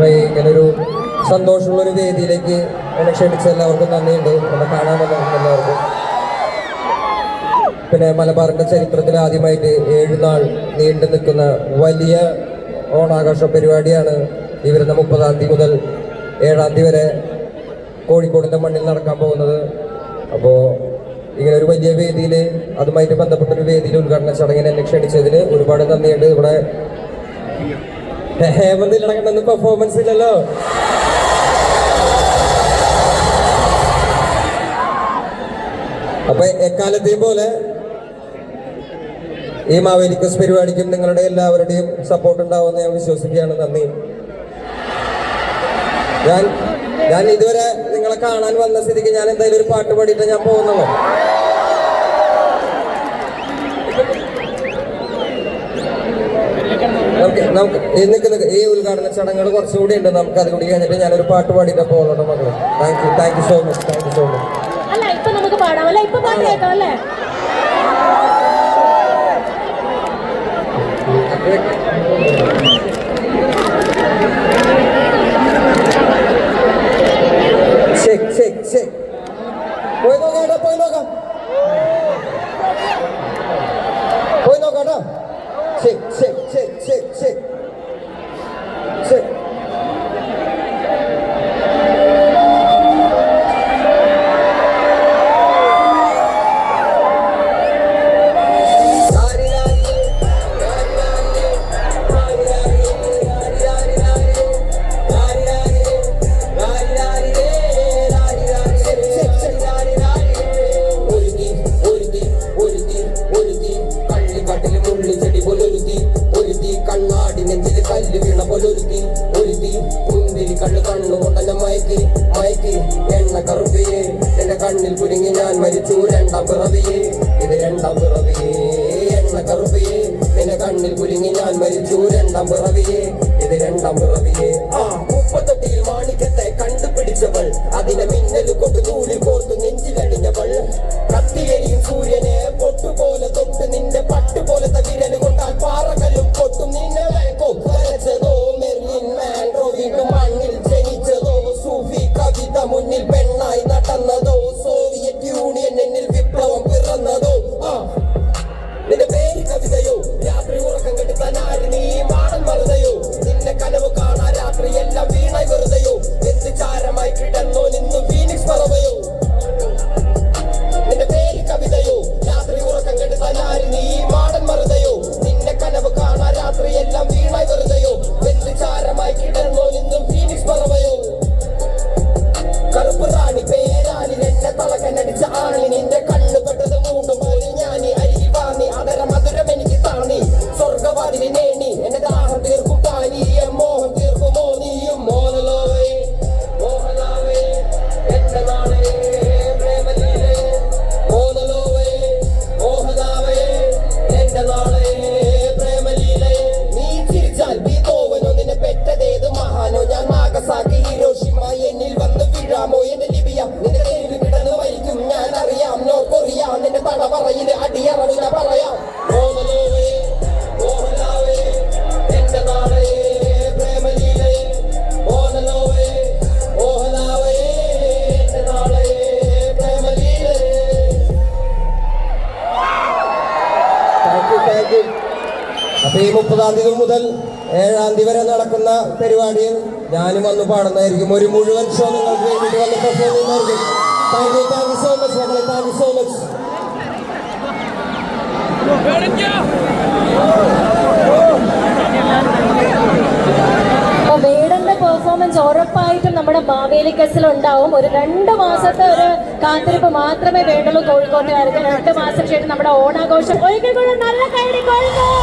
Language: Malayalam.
അപ്പൊ ഇങ്ങനൊരു സന്തോഷമുള്ള ഒരു വേദിയിലേക്ക് എന്നെ ക്ഷണിച്ച എല്ലാവർക്കും നന്ദിയുണ്ട്. എന്നെ കാണാൻ വന്നിട്ടുണ്ട് എല്ലാവർക്കും? പിന്നെ മലബാറിന്റെ ചരിത്രത്തിൽ ആദ്യമായിട്ട് ഏഴ് നാൾ നീണ്ടു നിൽക്കുന്ന വലിയ ഓണാഘോഷ പരിപാടിയാണ് ഈ വരുന്ന മുപ്പതാം തീയതി മുതൽ ഏഴാം തീയതി വരെ കോഴിക്കോടിന്റെ മണ്ണിൽ നടക്കാൻ പോകുന്നത്. അപ്പോൾ ഇങ്ങനെ ഒരു വലിയ വേദിയിൽ അതുമായിട്ട് ബന്ധപ്പെട്ടൊരു വേദിയിൽ ഉദ്ഘാടന ചടങ്ങിന് എന്നെ ക്ഷണിച്ചതിന് ഒരുപാട് നന്ദിയുണ്ട്. ഇവിടെ ഹേമന്തിൽ നടക്കുന്ന പെർഫോമൻസ് ഇല്ലല്ലോ. അപ്പൊ എക്കാലത്തെയും പോലെ ഈ മാവേലിക്കസ് പരിപാടിക്കും നിങ്ങളുടെ എല്ലാവരുടെയും സപ്പോർട്ട് ഉണ്ടാവുമെന്ന് ഞാൻ വിശ്വസിക്കുകയാണ്. നന്ദി. ഞാൻ ഞാൻ ഇതുവരെ നിങ്ങളെ കാണാൻ വന്ന സ്ഥിതിക്ക് ഞാൻ എന്തായാലും ഒരു പാട്ട് പാടിയിട്ട് ഞാൻ പോകുന്നുള്ളൂ. നമുക്ക് നമുക്ക് ഈ ഉദ്ഘാടന ചടങ്ങുകൾ കുറച്ചുകൂടി ഉണ്ട്. നമുക്ക് അത് കൂടി കഴിഞ്ഞിട്ട് ഞാനൊരു പാട്ട് പാടിയിട്ട് പോകുന്നുണ്ട് മക്കളെ. Thank you thank you so much thank you so much അല്ല ഇപ്പൊ നമുക്ക് പാടാം. അല്ല ഇപ്പൊ പാട്ട് കേൾക്കാം അല്ലേ? പോയി നോക്കാം പോയി നോക്കാം. നോക്കാം കേട്ടോ. വീണ പോലൊരുത്തി ഒരുത്തി മുന്തിരി കണ്ണ് കൊണ്ടന്നെ മയക്കി മയക്കി. എണ്ണ കറുപ്പിയെ എന്റെ കണ്ണിൽ കുരുങ്ങി ഞാൻ മരിച്ചു രണ്ടാം പിറവിയെ. ഇത് രണ്ടാം പിറവിയെ എണ്ണ കറുപ്പിയെ എന്റെ കണ്ണിൽ കുരുങ്ങി ഞാൻ മരിച്ചു രണ്ടാം പിറവിയെ. ഇത് രണ്ടാം പിറവിയെ. ആ മുപ്പത്തൊട്ടിയിൽ മാണിക്കത്തെ കണ്ടുപിടിച്ചവൾ അതിനെ മിന്നൽ കൊണ്ടു തൂളി കോർത്തു നെഞ്ചിലടിഞ്ഞവൾ ഈ മുപ്പതാം തീയതി മുതൽ ഏഴാം തീയതി വരെ നടക്കുന്ന പരിപാടിയിൽ ഞാനും വന്ന് പാടുന്നതായിരിക്കും. ഒരു മുഴുവൻ ഷോ നിങ്ങൾക്ക് വേണ്ടിയിട്ട് വന്ന് പെർഫോമൻസ് ഉറപ്പായിട്ടും നമ്മുടെ മാവേലി കസിൽ ഉണ്ടാവും. ഒരു രണ്ട് മാസത്തെ ഒരു കാത്തിരിപ്പ് മാത്രമേ വേണ്ടുള്ളൂ. കോഴിക്കോട്ടുകാർക്ക്. രണ്ട് മാസം ശേഷം നമ്മുടെ ഓണാഘോഷം. ഒരിക്കൽ കൂടെ നല്ല കൈ കോഴിക്കോട്